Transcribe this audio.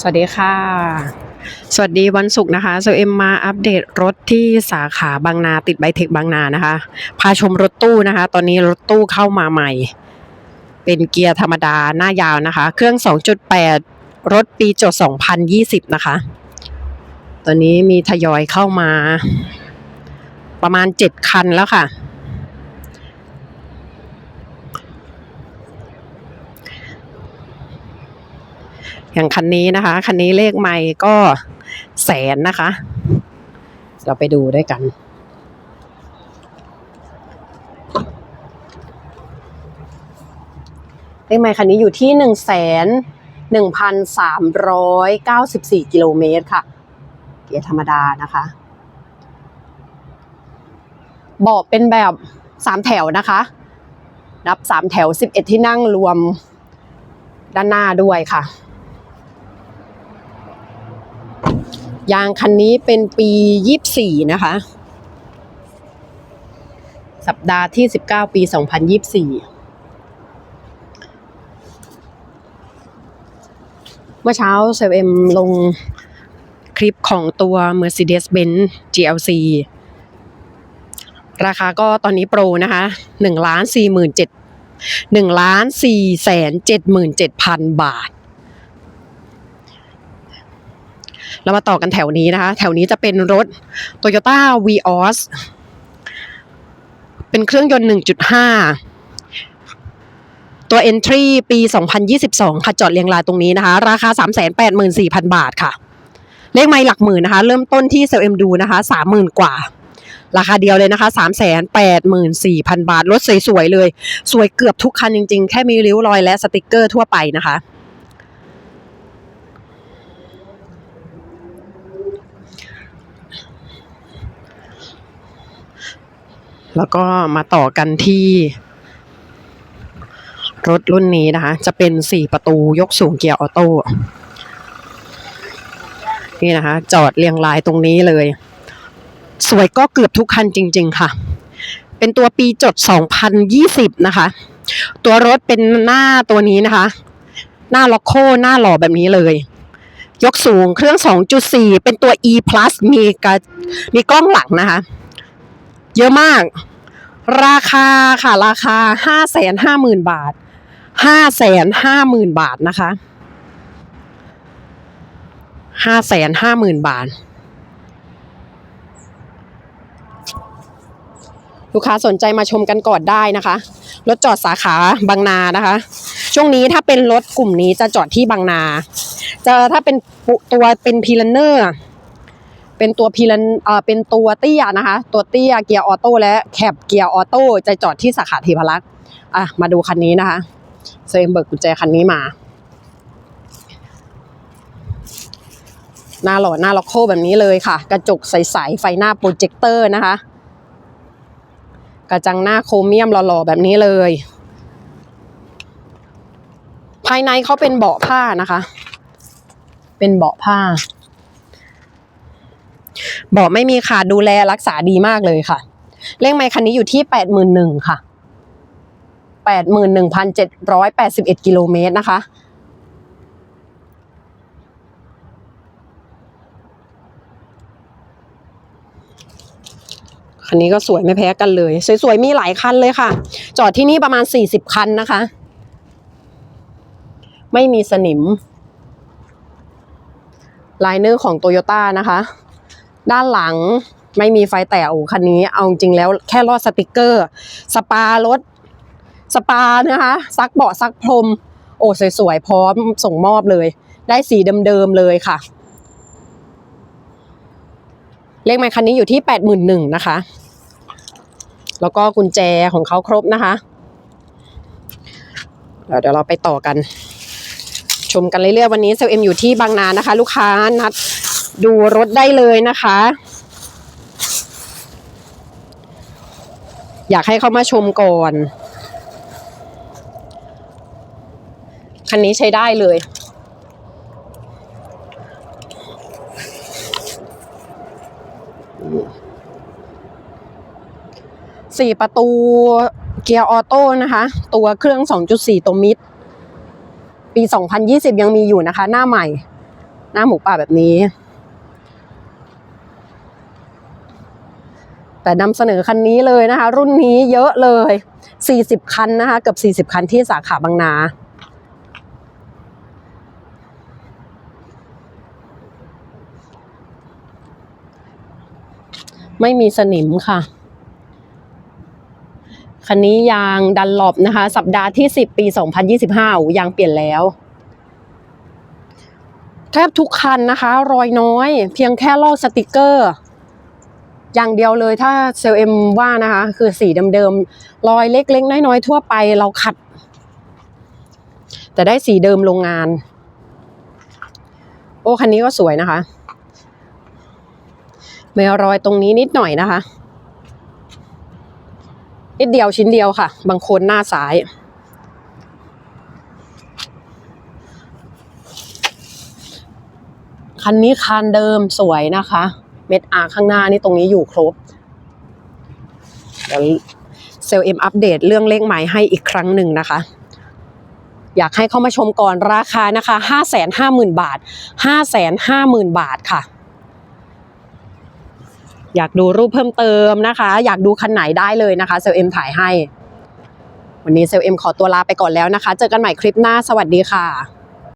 สวัสดีค่ะ สวัสดีวันศุกร์นะคะโซเอ็มมาอัปเดตรถที่สาขาบางนาติดไบเทคบางนานะคะ พาชมรถตู้นะคะ ตอนนี้รถตู้เข้ามาใหม่ เป็นเกียร์ธรรมดาหน้ายาวนะคะ เครื่อง 2.8 รถปีจด 2020 นะคะ ตอนนี้มีทยอยเข้ามา ประมาณ 7 คันแล้วค่ะ อย่างคันนี้นะคะคันนี้เลขไม่ก็แสนนะคะ เราไปดูด้วยกัน เลขไม่คันนี้อยู่ที่หนึ่งแสนหนึ่งพันสามร้อยเก้าสิบสี่กิโลเมตรค่ะ เกียร์ธรรมดานะคะเบาะเป็นแบบสามแถวนะคะ นับสามแถวสิบเอ็ดที่นั่งรวมด้านหน้าด้วยค่ะ ยางคันนี้เป็นปียี่สี่นะคะ สัปดาห์ที่สิบเก้าปีสองพันยี่สี่เมื่อเช้าเซเอ็มลงคลิปของตัว Mercedes-Benz GLC ราคาก็ตอนนี้โปรนะคะหนึ่งล้านสี่หมื่นเจ็ดหนึ่งล้านสี่แสนเจ็ดหมื่นเจ็ดพันบาท เรามาต่อกันแถวนี้นะคะ แถวนี้จะเป็นรถ Toyota Vios เป็นเครื่องยนต์ 1.5 ตัว Entry ปี 2022 ค่ะจอดเรียงรายตรงนี้นะคะ ราคา 384,000 บาทค่ะ เลขไม้หลักหมื่นนะคะ เริ่มต้นที่เซลเอ็มดูนะคะ 30,000 กว่าราคาเดียวเลยนะคะ 384,000 บาท รถสวยๆเลย สวยเกือบทุกคันจริงๆ แค่มีริ้วรอยและสติกเกอร์ทั่วไปนะคะ แล้วก็มาต่อกันที่รถรุ่นนี้นะคะ จะเป็น 4 ประตูยกสูงเกียร์ออโต้ นี่นะคะ จอดเรียงรายตรงนี้เลย สวยก็เกือบทุกคันจริง ๆ ค่ะ เป็นตัวปีจด 2020 นะคะ ตัวรถเป็นหน้าตัวนี้นะคะ หน้าล็อกโคหน้าหล่อแบบนี้เลย ยกสูงเครื่อง 2.4 เป็นตัว e plus มีกระมีกล้องหลังนะคะ เยอะมาก ราคาค่ะราคาห้าแสนห้าหมื่นบาทห้าแสนห้าหมื่นบาทนะคะห้าแสนห้าหมื่นบาท ลูกค้าสนใจมาชมกันก่อนได้นะคะรถจอดสาขาบางนานะคะ ช่วงนี้ถ้าเป็นรถกลุ่มนี้จะจอดที่บางนา จะถ้าเป็นตัวเป็นพีลันเนอร์ เป็นตัวพีลันเอ่อเป็นตัวเตี้ยนะคะ ตัวเตี้ยเกียร์ออโต้และแคบเกียร์ออโต้จะจอดที่สาขาเทพรักษ์อะมาดูคันนี้นะคะเซมเบิกกุญแจคันนี้มา หน้าหล่อหน้าล็อกโคแบบนี้เลยค่ะ กระจกใสๆไฟหน้าโปรเจคเตอร์นะคะ กระจังหน้าโครเมียมหล่อๆแบบนี้เลย ภายในเขาเป็นเบาะผ้านะคะ เป็นเบาะผ้า บาะไม่มีขาดดูแลรักษาดีมากเลยค่ะ เลขไมคันนี้อยู่ที่แปดหมื่นหนึ่งค่ะแปดหมื่นหนึ่งพันเจ็ดร้อยแปดสิบเอ็ดกิโลเมตรนะคะ คันนี้ก็สวยไม่แพ้กันเลย สวยๆมีหลายคันเลยค่ะ จอดที่นี่ประมาณสี่สิบคันนะคะ ไม่มีสนิมไลเนอร์ของโตโยต้านะคะ ด้านหลังไม่มีไฟแต่โอ้คันนี้เอาจริงแล้วแค่รอดสติกเกอร์ สปารถ สปานะคะซักเบาะซักพรม โอ้สวยๆพร้อมส่งมอบเลย ได้สีเดิมๆเลยค่ะ เลขไมค์คันนี้อยู่ที่แปดหมื่นหนึ่งนะคะ แล้วก็กุญแจของเขาครบนะคะเดี๋ยวเดี๋ยวเราไปต่อกัน ชมกันเรื่อยๆวันนี้เซลเอ็มอยู่ที่บางนานะคะ ลูกค้านัด ดูรถได้เลยนะคะ อยากให้เข้ามาชมก่อน คันนี้ใช้ได้เลยสี่ประตูเกียร์ออโต้นะคะ ตัวเครื่อง 2.4 ตัวมิด ปี 2020 ยังมีอยู่นะคะ หน้าใหม่ หน้าหมูป่าแบบนี้ แต่นำเสนอคันนี้เลยนะคะ รุ่นนี้เยอะเลย 40 คันนะคะเกือบ40 คันที่สาขาบางนาไม่มีสนิมค่ะ คันนี้ยางดันหลบนะคะ สัปดาห์ที่ 10 ปี 2025 ยางเปลี่ยนแล้ว แทบทุกคันนะคะ รอยน้อย เพียงแค่ลอกสติกเกอร์ อย่างเดียวเลยถ้าเซลเอ็มว่านะคะ คือสีเดิมๆรอยเล็กๆน้อยๆทั่วไปเราขัด แต่ได้สีเดิมโรงงาน โอ้คันนี้ก็สวยนะคะมีรอยตรงนี้นิดหน่อยนะคะ นิดเดียวชิ้นเดียวค่ะ บางคนหน้าซ้ายคันนี้คันเดิมสวยนะคะ เม็ดอาข้างหน้านี่ตรงนี้อยู่ครบเดี๋ยวเซลเอ็มอัปเดตเรื่องเลขหมายให้อีกครั้งหนึ่งนะคะ อยากให้เข้ามาชมก่อนราคานะคะ550,000บาท550,000บาทค่ะ อยากดูรูปเพิ่มเติมนะคะ อยากดูคันไหนได้เลยนะคะเซลเอ็มถ่ายให้ วันนี้เซลเอ็มขอตัวลาไปก่อนแล้วนะคะ เจอกันใหม่คลิปหน้าสวัสดีค่ะ